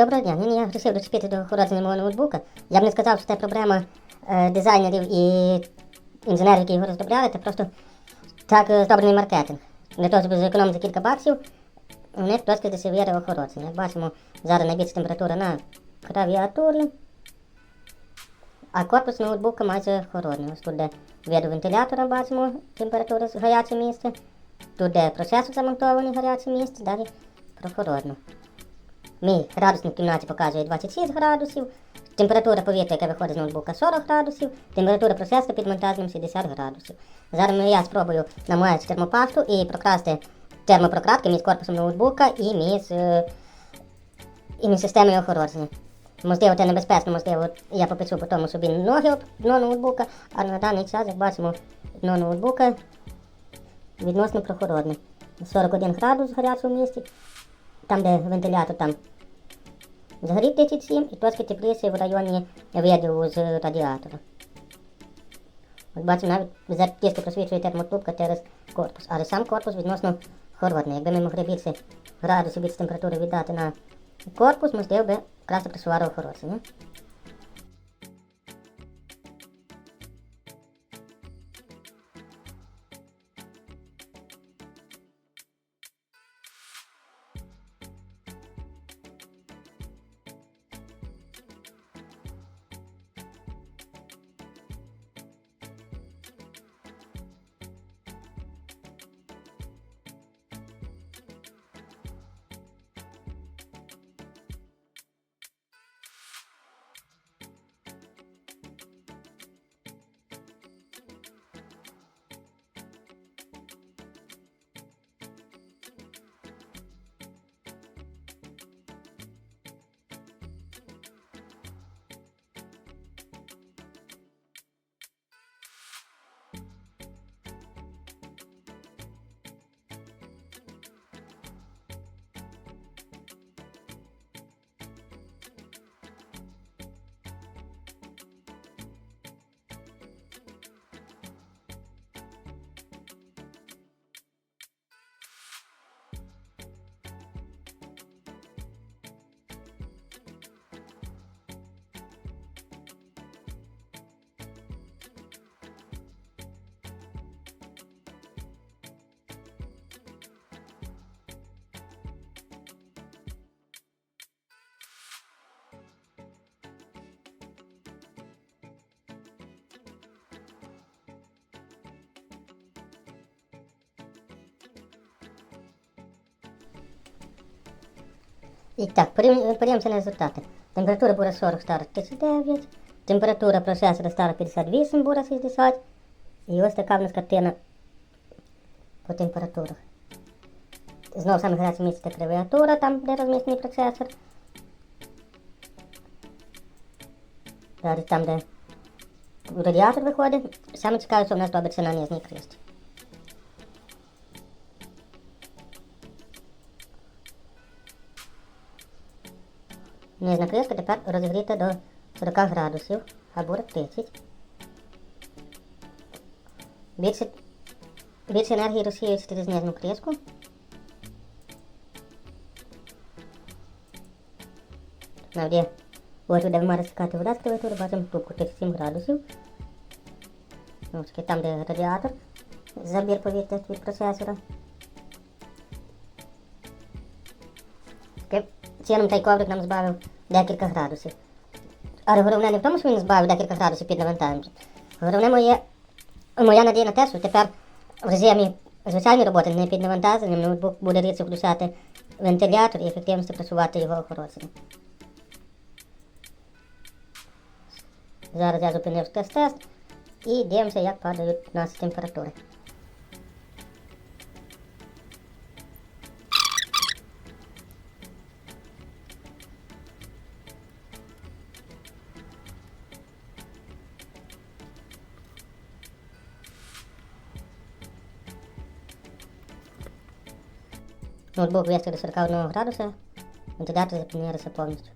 Доброго дня. Ні, ні, я вирішив дочепити до охорони мого ноутбука. Я б не сказав, що це проблема е, дизайнерів і інженерів, які його розробляли, це просто так е, зроблений маркетинг. Для того, щоб зекономити кілька баксів, у них трошки дешевіє охородження. Як бачимо, зараз найбільша температура на клавіатурі, а корпус ноутбука майже холодний. Ось тут де від вентилятора бачимо температура гаряче місце. Тут де процесор замонтований гаряче місце, далі прохолодно. Мій градусник в кімнаті показує 26 градусів, температура повітря, яка виходить з ноутбука 40 градусів, температура процесора під монтажем 60 градусів. Зараз я спробую намояти термопасту і прокрасти термопрократки між корпусом ноутбука і між, е, і між системою охородження. Можливо, це небезпечно, можливо, я попечу по тому собі ноги об дно ноутбука, а на даний час, як бачимо, дно ноутбука відносно прохолодне. 41 градус в гарячому місці, там, де вентилятор, там Згорів 37 і трошки тепліше в районі виділу з радіатора. От бачимо, навіть за тісто просвічує термотрубка через корпус, але сам корпус відносно холодний. Якби ми могли більше градусів більше температури віддати на корпус, можливо би краще працювало охородження. І так, порівня- на результати. Температура бура 40 стара 39, температура процесора стара 58 бура 60. І ось така в нас картина по температурах. Знову саме гаряче місце це клавіатура, там де розміщений процесор. Там, де радіатор виходить. Саме цікаве, що нас робиться на нижній кришці. Нижня кришка тепер розігріта до 40 градусів, а бурик 30. Більше, більше енергії розсіюється через нижню кришку. Навді, ось де має стікати вода з клавіатури, бачимо трубку 37 градусів. Там, де радіатор, забір повітря від процесора. Чином той коврик нам збавив декілька градусів. Але головне не в тому, що він збавив декілька градусів під навантаженням. Головне моє, моя надія на те, що тепер в режимі звичайної роботи, не під навантаженням, ноутбук буде рідше включати вентилятор і ефективніше працювати його охородження. Зараз я зупинив тест-тест і дивимося, як падають у нас температури. Ноутбук виставив до 41 градуса, вентилятор зупинився повністю.